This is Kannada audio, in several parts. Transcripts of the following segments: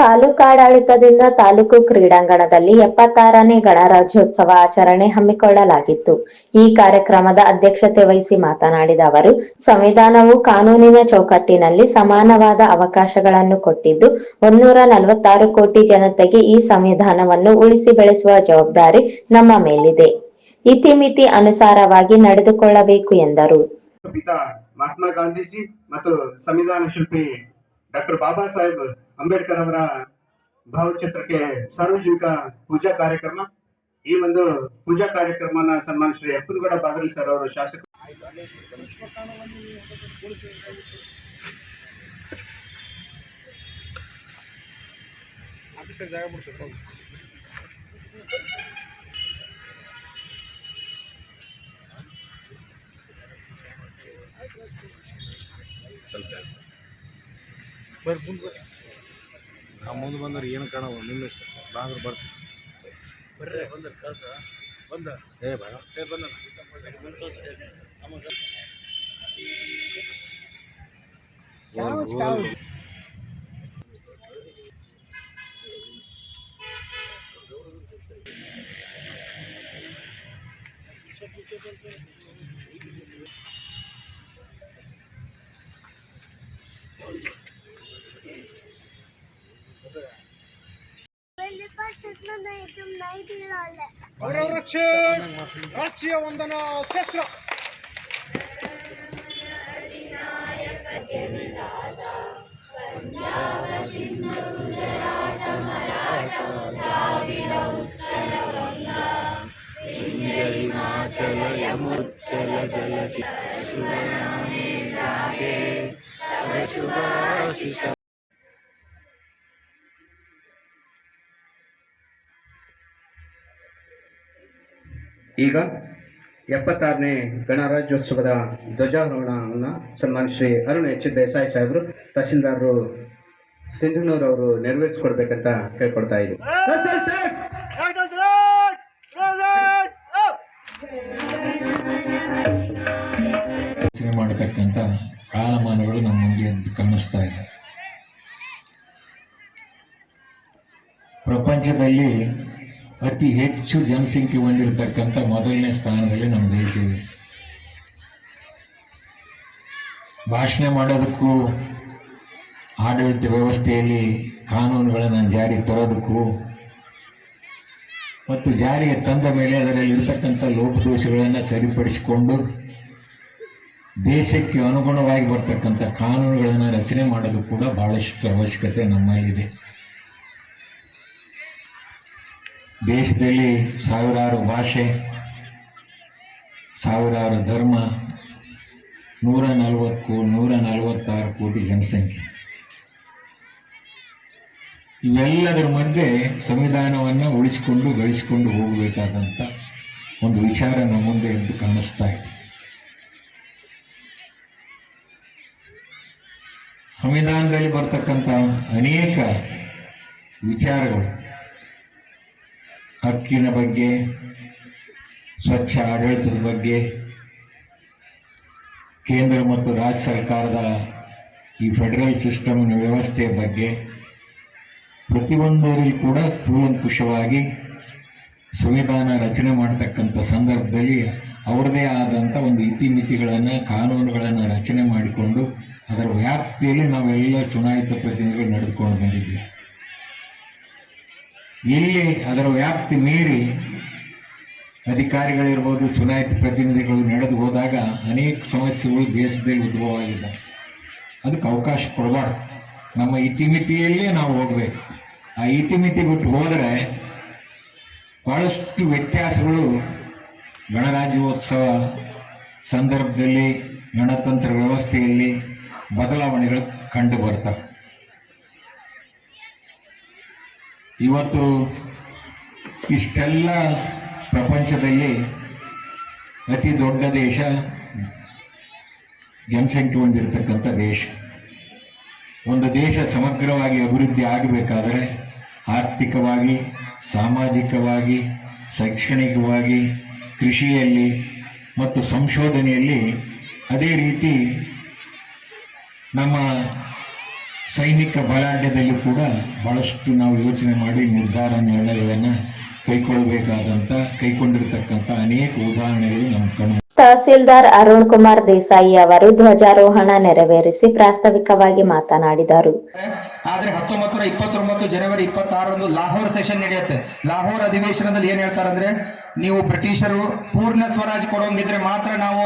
ತಾಲೂಕಾಡಳಿತದಿಂದ ತಾಲೂಕು ಕ್ರೀಡಾಂಗಣದಲ್ಲಿ ಎಪ್ಪತ್ತಾರನೇ ಗಣರಾಜ್ಯೋತ್ಸವ ಆಚರಣೆ ಹಮ್ಮಿಕೊಳ್ಳಲಾಗಿತ್ತು. ಈ ಕಾರ್ಯಕ್ರಮದ ಅಧ್ಯಕ್ಷತೆ ವಹಿಸಿ ಮಾತನಾಡಿದ ಅವರು, ಸಂವಿಧಾನವು ಕಾನೂನಿನ ಚೌಕಟ್ಟಿನಲ್ಲಿ ಸಮಾನವಾದ ಅವಕಾಶಗಳನ್ನು ಕೊಟ್ಟಿದ್ದು ಒಂದೂರ ನಲವತ್ತಾರು ಕೋಟಿ ಜನತೆಗೆ ಈ ಸಂವಿಧಾನವನ್ನು ಉಳಿಸಿ ಬೆಳೆಸುವ ಜವಾಬ್ದಾರಿ ನಮ್ಮ ಮೇಲಿದೆ. ಇತಿಮಿತಿ ಅನುಸಾರವಾಗಿ ನಡೆದುಕೊಳ್ಳಬೇಕು ಎಂದರು. ಮಹಾತ್ಮ ಗಾಂಧೀಜಿ ಮತ್ತು ಸಂವಿಧಾನ ಶಿಲ್ಪಿ ಡಾಕ್ಟರ್ ಬಾಬಾ ಸಾಹೇಬ್ ಅಂಬೇಡ್ಕರ್ ಅವರ ಭಾವಚಿತ್ರಕ್ಕೆ ಸಾರ್ವಜನಿಕ ಪೂಜಾ ಕಾರ್ಯಕ್ರಮ. ಈ ಒಂದು ಪೂಜಾ ಕಾರ್ಯಕ್ರಮನ ಸನ್ಮಾನ ಶ್ರೀ ಅಪ್ಪನಗೌಡ ಬಾದಲ್ ಸರ್ ಅವರು ಶಾಸಕ ಬರ್ರಿ ಮುಂದೆ ಬರ್ರಿ ನಾವು ಮುಂದೆ ಬಂದ್ರೆ ಏನು ಕಾಣವ? ನಿಮ್ಮ ಇಷ್ಟ ಬಾಂದ್ರೆ ಬರ್ತೀವಿ ಬರ್ರಿ ಬಂದ್ರೆ ಕಾಸ ಬಂದ? ಏ ಬೇಡ ಏ ಬಂದ ರಾಷ್ಟ್ರೀಯ ವಂದನಾ ಶಸ್ತ್ರ ಹಿಮಾಚಲ ಯಮುಚ್ಚಲ ಜಲ ಶುಭಾಶಿಷ ಈಗ ಎಪ್ಪತ್ತಾರನೇ ಗಣರಾಜ್ಯೋತ್ಸವದ ಧ್ವಜಾರೋಹಣವನ್ನು ಸನ್ಮಾನ ಶ್ರೀ ಅರುಣ್ ಎಚ್ ದೇಸಾಯಿ ಸಾಹೇಬರು, ತಹಸೀಲ್ದಾರರು ಸಿಂಧನೂರ್ ಅವರು ನೆರವೇರಿಸ್ಕೊಡ್ಬೇಕಂತ ಕೇಳ್ಕೊಡ್ತಾ ಇದ್ದೀವಿ ಮಾಡತಕ್ಕಂಥ ಕಾಲಮಾನಗಳು ನಮ್ಮ ಮುಂದೆ ಕಾಣಿಸ್ತಾ ಇದೆ. ಪ್ರಪಂಚದಲ್ಲಿ ಅತಿ ಹೆಚ್ಚು ಜನಸಂಖ್ಯೆ ಹೊಂದಿರತಕ್ಕಂಥ ಮೊದಲನೇ ಸ್ಥಾನದಲ್ಲಿ ನಮ್ಮ ದೇಶ ಇದೆ. ಭಾಷಣ ಮಾಡೋದಕ್ಕೂ ಆಡಳಿತ ವ್ಯವಸ್ಥೆಯಲ್ಲಿ ಕಾನೂನುಗಳನ್ನು ಜಾರಿ ತರೋದಕ್ಕೂ ಮತ್ತು ಜಾರಿಗೆ ತಂದ ಮೇಲೆ ಅದರಲ್ಲಿ ಇರತಕ್ಕಂಥ ಲೋಪದೋಷಗಳನ್ನು ಸರಿಪಡಿಸಿಕೊಂಡು ದೇಶಕ್ಕೆ ಅನುಗುಣವಾಗಿ ಬರ್ತಕ್ಕಂಥ ಕಾನೂನುಗಳನ್ನು ರಚನೆ ಮಾಡೋದು ಕೂಡ ಭಾಳಷ್ಟು ಅವಶ್ಯಕತೆ ನಮ್ಮಲ್ಲಿದೆ ದೇಶದಲ್ಲಿ ಸಾವಿರಾರು ಭಾಷೆ, ಸಾವಿರಾರು ಧರ್ಮ ನೂರ ನಲವತ್ತು ನೂರ ನಲವತ್ತಾರು ಕೋಟಿ ಜನಸಂಖ್ಯೆ. ಇವೆಲ್ಲದರ ಮಧ್ಯೆ ಸಂವಿಧಾನವನ್ನು ಉಳಿಸಿಕೊಂಡು ಗಳಿಸಿಕೊಂಡು ಹೋಗಬೇಕಾದಂಥ ಒಂದು ವಿಚಾರ ನಮ್ಮ ಮುಂದೆ ಎದ್ದು ಕಾಣಿಸ್ತಾ ಇದೆ. ಸಂವಿಧಾನದಲ್ಲಿ ಬರ್ತಕ್ಕಂಥ ಅನೇಕ ವಿಚಾರಗಳು ಹಕ್ಕಿನ ಬಗ್ಗೆ, ಸ್ವಚ್ಛ ಆಡಳಿತದ ಬಗ್ಗೆ, ಕೇಂದ್ರ ಮತ್ತು ರಾಜ್ಯ ಸರ್ಕಾರದ ಈ ಫೆಡರಲ್ ಸಿಸ್ಟಮ್ನ ವ್ಯವಸ್ಥೆಯ ಬಗ್ಗೆ ಪ್ರತಿಯೊಂದರಲ್ಲಿ ಕೂಡ ಕೂಲಂಕುಷವಾಗಿ ಸಂವಿಧಾನ ರಚನೆ ಮಾಡ್ತಕ್ಕಂಥ ಸಂದರ್ಭದಲ್ಲಿ ಅವರದೇ ಆದಂಥ ಒಂದು ಇತಿಮಿತಿಗಳನ್ನು, ಕಾನೂನುಗಳನ್ನು ರಚನೆ ಮಾಡಿಕೊಂಡು ಅದರ ವ್ಯಾಪ್ತಿಯಲ್ಲಿ ನಾವೆಲ್ಲ ಚುನಾಯಿತ ಪ್ರತಿನಿಧಿಗಳು ನಡೆದುಕೊಂಡು ಬಂದಿದ್ದೀವಿ. ಎಲ್ಲಿ ಅದರ ವ್ಯಾಪ್ತಿ ಮೀರಿ ಅಧಿಕಾರಿಗಳಿರ್ಬೋದು, ಚುನಾಯಿತ ಪ್ರತಿನಿಧಿಗಳು ನಡೆದು ಹೋದಾಗ ಅನೇಕ ಸಮಸ್ಯೆಗಳು ದೇಶದಲ್ಲಿ ಉದ್ಭವ ಆಗಿದ್ದಾವೆ ಅದಕ್ಕೆ ಅವಕಾಶ ಕೊಡಬಾರ್ದು. ನಮ್ಮ ಇತಿಮಿತಿಯಲ್ಲೇ ನಾವು ಹೋಗಬೇಕು. ಆ ಇತಿಮಿತಿ ಬಿಟ್ಟು ಹೋದರೆ ಭಾಳಷ್ಟು ವ್ಯತ್ಯಾಸಗಳು ಗಣರಾಜ್ಯೋತ್ಸವ ಸಂದರ್ಭದಲ್ಲಿ, ಗಣತಂತ್ರ ವ್ಯವಸ್ಥೆಯಲ್ಲಿ ಬದಲಾವಣೆಗಳು ಕಂಡು ಬರ್ತವೆ. ಇವತ್ತು ಇಷ್ಟೆಲ್ಲ ಪ್ರಪಂಚದಲ್ಲಿ ಅತಿ ದೊಡ್ಡ ದೇಶ ಜನಸಂಖ್ಯೆ ಹೊಂದಿರತಕ್ಕಂಥ ದೇಶ. ಒಂದು ದೇಶ ಸಮಗ್ರವಾಗಿ ಅಭಿವೃದ್ಧಿ ಆಗಬೇಕಾದರೆ ಆರ್ಥಿಕವಾಗಿ, ಸಾಮಾಜಿಕವಾಗಿ, ಶೈಕ್ಷಣಿಕವಾಗಿ, ಕೃಷಿಯಲ್ಲಿ ಮತ್ತು ಸಂಶೋಧನೆಯಲ್ಲಿ ಅದೇ ರೀತಿ ನಮ್ಮ ಸೈನಿಕ ಬಲಾಢ್ಯದಲ್ಲಿ ಕೂಡ ಬಹಳಷ್ಟು ನಾವು ಯೋಚನೆ ಮಾಡಿ ನಿರ್ಧಾರ ನಿರ್ಣಯಗಳನ್ನು ಕೈಗೊಳ್ಳಬೇಕಾದಂಥ ಕೈಗೊಂಡಿರತಕ್ಕಂಥ ಅನೇಕ ಉದಾಹರಣೆಗಳು ನಮ್ಮ ಕಣ್ಣು ತಹಸೀಲ್ದಾರ್ ಅರುಣ್ ಕುಮಾರ್ ದೇಸಾಯಿ ಅವರು ಧ್ವಜಾರೋಹಣ ನೆರವೇರಿಸಿ ಪ್ರಾಸ್ತಾವಿಕವಾಗಿ ಮಾತನಾಡಿದರು. ಆದ್ರೆ ಹತ್ತೊಂಬತ್ತು ನೂರ ಇಪ್ಪತ್ತೊಂಬತ್ತು ಜನವರಿ ಇಪ್ಪತ್ತಾರರಂದು ಲಾಹೋರ್ ಸೆಷನ್ ನಡೆಯುತ್ತೆ. ಲಾಹೋರ್ ಅಧಿವೇಶನದಲ್ಲಿ ಏನ್ ಹೇಳ್ತಾರಂದ್ರೆ, ನೀವು ಬ್ರಿಟಿಷರು ಪೂರ್ಣ ಸ್ವರಾಜ್ ಕೊಡೋಂಗಿದ್ರೆ ಮಾತ್ರ ನಾವು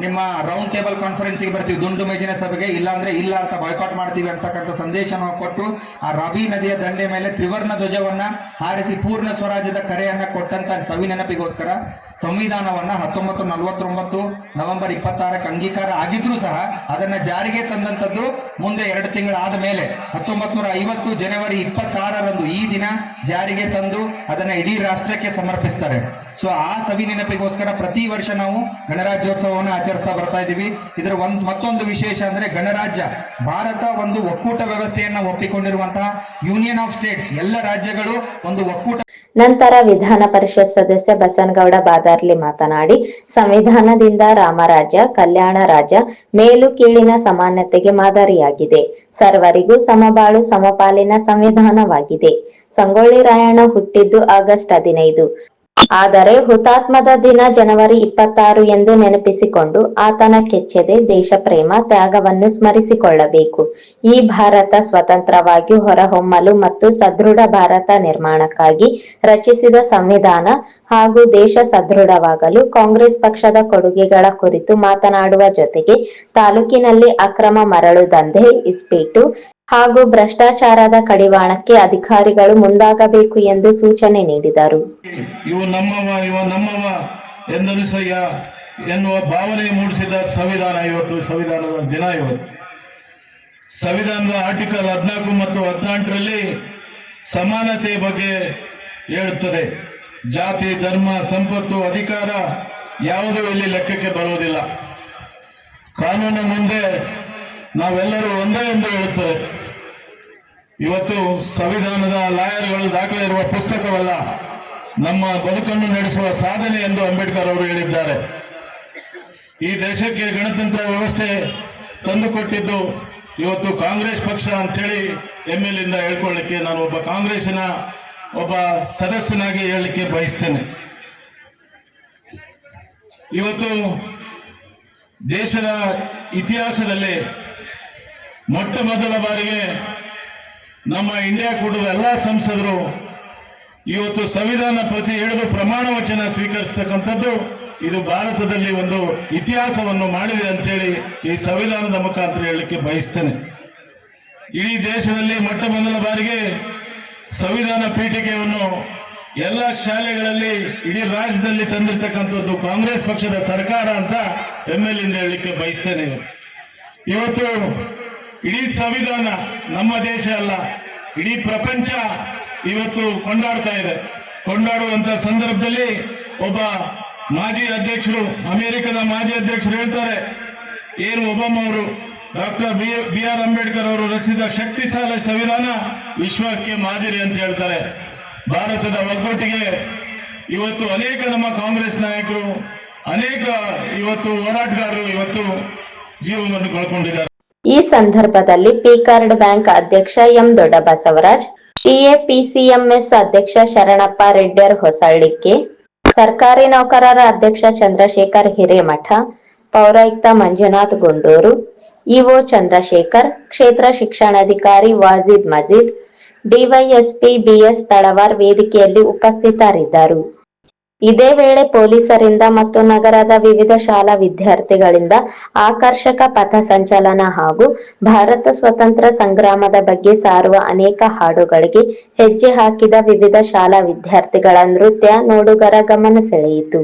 ನಿಮ್ಮ ರೌಂಡ್ ಟೇಬಲ್ ಕಾನ್ಫರೆನ್ಸ್ಗೆ ಬರ್ತೀವಿ, ದುಂಡು ಮೇಜಿನ ಸಭೆಗೆ, ಇಲ್ಲಾಂದ್ರೆ ಇಲ್ಲ ಅಂತ ಬಾಯ್ಕಾಟ್ ಮಾಡ್ತೀವಿ ಅಂತಕ್ಕಂಥ ಸಂದೇಶನ ಕೊಟ್ಟು ಆ ರವಿ ನದಿಯ ದಂಡೆ ಮೇಲೆ ತ್ರಿವರ್ಣ ಧ್ವಜವನ್ನ ಹಾರಿಸಿ ಪೂರ್ಣ ಸ್ವರಾಜ್ಯದ ಕರೆಯನ್ನ ಕೊಟ್ಟಂತ ಸವಿ ನೆನಪಿಗೋಸ್ಕರ ಸಂವಿಧಾನವನ್ನ ಹತ್ತೊಂಬತ್ತು ನಲವತ್ತೊಂಬತ್ತು ನವೆಂಬರ್ ಇಪ್ಪತ್ತಾರಕ್ಕೆ ಅಂಗೀಕಾರ ಆಗಿದ್ರೂ ಸಹ ಅದನ್ನ ಜಾರಿಗೆ ತಂದಂತದ್ದು ಮುಂದೆ ಎರಡು ತಿಂಗಳಾದ ಮೇಲೆ, ಹತ್ತೊಂಬತ್ತು ನೂರ ಐವತ್ತು ಜನವರಿ ಇಪ್ಪತ್ತಾರರಂದು ಈ ದಿನ ಜಾರಿಗೆ ತಂದು ಅದನ್ನ ಇಡೀ ರಾಷ್ಟ್ರಕ್ಕೆ ಸಮರ್ಪಿಸ್ತಾರೆ. ಸೊ ಆ ಸವಿ ನೆನಪಿಗೋಸ್ಕರ ಪ್ರತಿ ವರ್ಷ ನಾವು ಗಣರಾಜ್ಯೋತ್ಸವವನ್ನು ಆಚರಿಸ್ತಾ ಬರ್ತಾ ಇದ್ದೀವಿ. ಇದರ ಒಂದು ಮತ್ತೊಂದು ವಿಶೇಷ ಅಂದ್ರೆ ಗಣರಾಜ್ಯ, ಭಾರತ ಒಂದು ಒಕ್ಕೂಟ ವ್ಯವಸ್ಥೆಯನ್ನ ಒಪ್ಪಿಕೊಂಡಿರುವಂತಹ ಯೂನಿಯನ್ ಆಫ್ ಸ್ಟೇಟ್ಸ್ ಎಲ್ಲ ರಾಜ್ಯಗಳು ಒಂದು ಒಕ್ಕೂಟ ನಂತರ ವಿಧಾನ ಪರಿಷತ್ ಸದಸ್ಯ ಬಸನಗೌಡ ಬಾದಾರ್ಲಿ ಮಾತನಾಡಿ, ಸಂವಿಧಾನದಿಂದ ರಾಮರಾಜ್ಯ, ಕಲ್ಯಾಣ ರಾಜ್ಯ ಮೇಲು ಕೀಳಿನ ಸಮಾನತೆಗೆ ಮಾದರಿಯಾಗಿದೆ. ಸರ್ವರಿಗೂ ಸಮಬಾಳು ಸಮಪಾಲಿನ ಸಂವಿಧಾನವಾಗಿದೆ. ಸಂಗೊಳ್ಳಿ ರಾಯಣ್ಣ ಹುಟ್ಟಿದ್ದು ಆಗಸ್ಟ್ ಹದಿನೈದು. ಆದರೆ ಹುತಾತ್ಮದ ದಿನ ಜನವರಿ ಇಪ್ಪತ್ತಾರು ಎಂದು ನೆನಪಿಸಿಕೊಂಡು ಆತನ ಕೆಚ್ಚೆದೆ ದೇಶ ಪ್ರೇಮ ತ್ಯಾಗವನ್ನು ಸ್ಮರಿಸಿಕೊಳ್ಳಬೇಕು. ಈ ಭಾರತ ಸ್ವತಂತ್ರವಾಗಿ ಹೊರಹೊಮ್ಮಲು ಮತ್ತು ಸದೃಢ ಭಾರತ ನಿರ್ಮಾಣಕ್ಕಾಗಿ ರಚಿಸಿದ ಸಂವಿಧಾನ ಹಾಗೂ ದೇಶ ಸದೃಢವಾಗಲು ಕಾಂಗ್ರೆಸ್ ಪಕ್ಷದ ಕೊಡುಗೆಗಳ ಕುರಿತು ಮಾತನಾಡುವ ಜೊತೆಗೆ ತಾಲೂಕಿನಲ್ಲಿ ಅಕ್ರಮ ಮರಳು ದಂಧೆ, ಇಸ್ಪೀಟು ಹಾಗೂ ಭ್ರಷ್ಟಾಚಾರದ ಕಡಿವಾಣಕ್ಕೆ ಅಧಿಕಾರಿಗಳು ಮುಂದಾಗಬೇಕು ಎಂದು ಸೂಚನೆ ನೀಡಿದರು. ಇವು ನಮ್ಮವ, ಇವ ನಮ್ಮವ ಎಂದನಿಸಯ್ಯ ಎನ್ನುವ ಭಾವನೆ ಮೂಡಿಸಿದ ಸಂವಿಧಾನ ಇವತ್ತು, ಸಂವಿಧಾನದ ದಿನ ಇವತ್ತು. ಸಂವಿಧಾನದ ಆರ್ಟಿಕಲ್ ಹದಿನಾಲ್ಕು ಮತ್ತು ಹದಿನೆಂಟರಲ್ಲಿ ಸಮಾನತೆ ಬಗ್ಗೆ ಹೇಳುತ್ತದೆ. ಜಾತಿ, ಧರ್ಮ, ಸಂಪತ್ತು, ಅಧಿಕಾರ ಯಾವುದೂ ಇಲ್ಲಿ ಲೆಕ್ಕಕ್ಕೆ ಬರುವುದಿಲ್ಲ. ಕಾನೂನು ಮುಂದೆ ನಾವೆಲ್ಲರೂ ಒಂದೇ ಎಂದು ಹೇಳುತ್ತದೆ ಇವತ್ತು ಸಂವಿಧಾನದ ಲಾಯರ್ಗಳು ದಾಖಲೆ ಇರುವ ಪುಸ್ತಕವಲ್ಲ, ನಮ್ಮ ಬದುಕನ್ನು ನಡೆಸುವ ಸಾಧನೆ ಎಂದು ಅಂಬೇಡ್ಕರ್ ಅವರು ಹೇಳಿದ್ದಾರೆ. ಈ ದೇಶಕ್ಕೆ ಗಣತಂತ್ರ ವ್ಯವಸ್ಥೆ ತಂದುಕೊಟ್ಟಿದ್ದು ಇವತ್ತು ಕಾಂಗ್ರೆಸ್ ಪಕ್ಷ ಅಂಥೇಳಿ ಎಂ ಎಲ್ ಇಂದ ಹೇಳ್ಕೊಳ್ಳಿಕ್ಕೆ ನಾನು ಒಬ್ಬ ಕಾಂಗ್ರೆಸ್ಸಿನ ಒಬ್ಬ ಸದಸ್ಯನಾಗಿ ಹೇಳಲಿಕ್ಕೆ ಬಯಸ್ತೇನೆ. ಇವತ್ತು ದೇಶದ ಇತಿಹಾಸದಲ್ಲಿ ಮೊಟ್ಟ ಮೊದಲ ಬಾರಿಗೆ ನಮ್ಮ ಇಂಡಿಯಾ ಕೂಟದ ಎಲ್ಲ ಸಂಸದರು ಇವತ್ತು ಸಂವಿಧಾನ ಪ್ರತಿ ಹಿಡಿದು ಪ್ರಮಾಣ ವಚನ ಸ್ವೀಕರಿಸ್ತಕ್ಕಂಥದ್ದು ಇದು ಭಾರತದಲ್ಲಿ ಒಂದು ಇತಿಹಾಸವನ್ನು ಮಾಡಿದೆ ಅಂತೇಳಿ ಈ ಸಂವಿಧಾನದ ಮುಖಾಂತರ ಹೇಳಲಿಕ್ಕೆ ಬಯಸ್ತೇನೆ. ಇಡೀ ದೇಶದಲ್ಲಿ ಮೊಟ್ಟ ಮೊದಲ ಬಾರಿಗೆ ಸಂವಿಧಾನ ಪೀಠಿಕೆಯನ್ನು ಎಲ್ಲ ಶಾಲೆಗಳಲ್ಲಿ ಇಡೀ ರಾಜ್ಯದಲ್ಲಿ ತಂದಿರತಕ್ಕಂಥದ್ದು ಕಾಂಗ್ರೆಸ್ ಪಕ್ಷದ ಸರ್ಕಾರ ಅಂತ ಎಂ ಎಲ್ ಇಂದ ಹೇಳಲಿಕ್ಕೆ ಬಯಸ್ತೇನೆ ಇವತ್ತು. ಇಡೀ ಸಂವಿಧಾನ ನಮ್ಮ ದೇಶ ಅಲ್ಲ, ಇಡೀ ಪ್ರಪಂಚ ಇವತ್ತು ಕೊಂಡಾಡ್ತಾ ಇದೆ. ಕೊಂಡಾಡುವಂತ ಸಂದರ್ಭದಲ್ಲಿ ಒಬ್ಬ ಮಾಜಿ ಅಧ್ಯಕ್ಷರು, ಅಮೆರಿಕದ ಮಾಜಿ ಅಧ್ಯಕ್ಷರು ಹೇಳ್ತಾರೆ, ಏನು ಒಬಾಮ ಅವರು, doctor B B R Ambedkar ಅವರು ರಚಿಸಿದ ಶಕ್ತಿಶಾಲಿ ಸಂವಿಧಾನ ವಿಶ್ವಕ್ಕೆ ಮಾದರಿ ಅಂತ ಹೇಳ್ತಾರೆ. ಭಾರತದ ಒಗ್ಗಟ್ಟಿಗೆ ಇವತ್ತು ಅನೇಕ ನಮ್ಮ ಕಾಂಗ್ರೆಸ್ ನಾಯಕರು, ಅನೇಕ ಇವತ್ತು ಹೋರಾಟಗಾರರು ಇವತ್ತು ಜೀವವನ್ನು ಕಳ್ಕೊಂಡಿದ್ದಾರೆ. ಈ ಸಂದರ್ಭದಲ್ಲಿ ಪಿಕಾರ್ಡ್ ಬ್ಯಾಂಕ್ ಅಧ್ಯಕ್ಷ ಎಂ ದೊಡ್ಡ ಬಸವರಾಜ್ ಟಿಎಪಿಸಿಎಂಎಸ್ ಅಧ್ಯಕ್ಷ ಶರಣಪ್ಪ ರೆಡ್ಡಿಯರ್ ಹೊಸಳ್ಳಿಕೆ, ಸರ್ಕಾರಿ ನೌಕರರ ಅಧ್ಯಕ್ಷ ಚಂದ್ರಶೇಖರ್ ಹಿರೇಮಠ, ಪೌರಾಯುಕ್ತ ಮಂಜುನಾಥ್ ಗುಂಡೂರು, ಇಒ ಚಂದ್ರಶೇಖರ್, ಕ್ಷೇತ್ರ ಶಿಕ್ಷಣಾಧಿಕಾರಿ ವಾಜಿದ್ ಮಜೀದ್, ಡಿವೈಎಸ್ಪಿ ಬಿಎಸ್ ತಳವಾರ್ ವೇದಿಕೆಯಲ್ಲಿ ಉಪಸ್ಥಿತರಿದ್ದರು. ಇದೇ ವೇಳೆ ಪೊಲೀಸರಿಂದ ಮತ್ತು ನಗರದ ವಿವಿಧ ಶಾಲಾ ವಿದ್ಯಾರ್ಥಿಗಳಿಂದ ಆಕರ್ಷಕ ಪಥ ಸಂಚಲನ ಹಾಗೂ ಭಾರತ ಸ್ವತಂತ್ರ ಸಂಗ್ರಾಮದ ಬಗ್ಗೆ ಸಾರುವ ಅನೇಕ ಹಾಡುಗಳಿಗೆ ಹೆಜ್ಜೆ ಹಾಕಿದ ವಿವಿಧ ಶಾಲಾ ವಿದ್ಯಾರ್ಥಿಗಳ ನೃತ್ಯ ನೋಡುಗರ ಗಮನ ಸೆಳೆಯಿತು.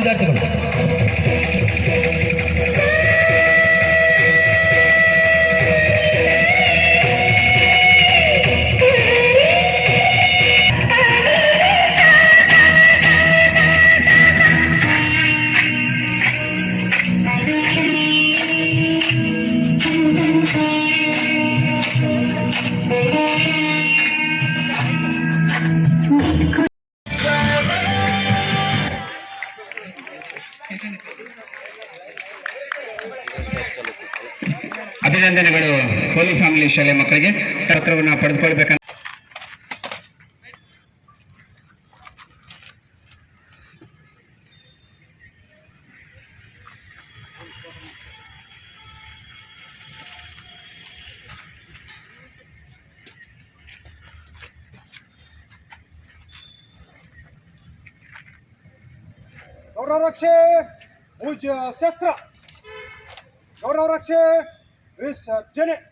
விளையாட்டுகள் ಅಭಿನಂದನೆಗಳು ಹೋಲಿ ಫ್ಯಾಮಿಲಿ ಶಾಲೆ ಮಕ್ಕಳಿಗೆ. ಪತ್ರವನ್ನು ಪಡೆದುಕೊಳ್ಬೇಕಂತ ರಕ್ಷೆ ಪೂಜ್ಯ ಶಸ್ತ್ರ. ಗೌರವ ರಕ್ಷೆ ವಿಸರ್ಜನೆ.